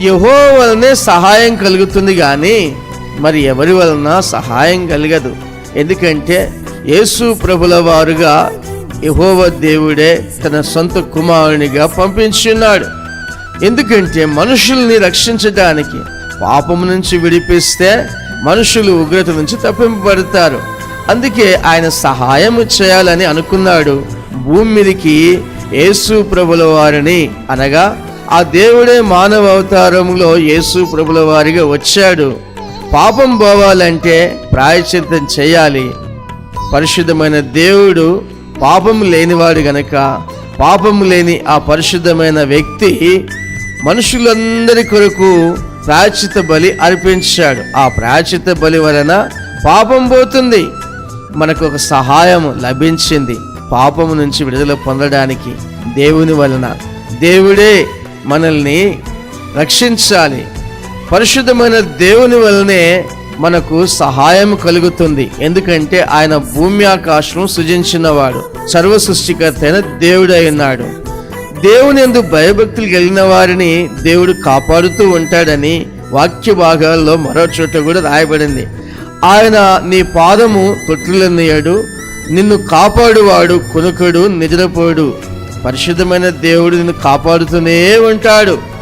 యహో వలనే సహాయం కలుగుతుంది కానీ మరి ఎవరి వలన సహాయం కలగదు? ఎందుకంటే యేసు ప్రభుల వారుగా యహోవ దేవుడే తన సొంత కుమారునిగా పంపించున్నాడు. ఎందుకంటే మనుషుల్ని రక్షించడానికి పాపం నుంచి విడిపిస్తే మనుషులు ఉగ్రత నుంచి తప్పింపబడతారు. అందుకే ఆయన సహాయం చేయాలని అనుకున్నాడు. భూమి మీదకి యేసు ప్రభుల వారిని అనగా ఆ దేవుడే మానవ అవతారంలో యేసు ప్రభుల వారిగా వచ్చాడు. పాపం పోవాలంటే ప్రాయశ్చిత్తం చేయాలి. పరిశుద్ధమైన దేవుడు పాపం లేనివాడు గనక పాపం లేని ఆ పరిశుద్ధమైన వ్యక్తి మనుషులందరి కొరకు ప్రాచిత బలి అర్పించాడు. ఆ ప్రాచిత బలి వలన పాపం పోతుంది. మనకు ఒక సహాయం లభించింది. పాపం నుంచి విడుదల పొందడానికి దేవుని వలన. దేవుడే మనల్ని రక్షించాలి. పరిశుద్ధమైన దేవుని వలనే మనకు సహాయం కలుగుతుంది. ఎందుకంటే ఆయన భూమి ఆకాశం సృజించినవాడు. సర్వ సృష్టికర్త అయిన దేవుడై ఉన్నాడు. దేవుని ఎందు భయభక్తులు కలిగిన వారిని దేవుడు కాపాడుతూ ఉంటాడని వాక్య భాగాల్లో మరో చోట కూడా రాయబడింది. ఆయన నీ పాదము తొట్టులన్నయ్యాడు నిన్ను కాపాడువాడు కొనుకడు నిద్రపోడు. పరిశుద్ధమైన దేవుడు నిన్ను కాపాడుతూనే ఉంటాడు.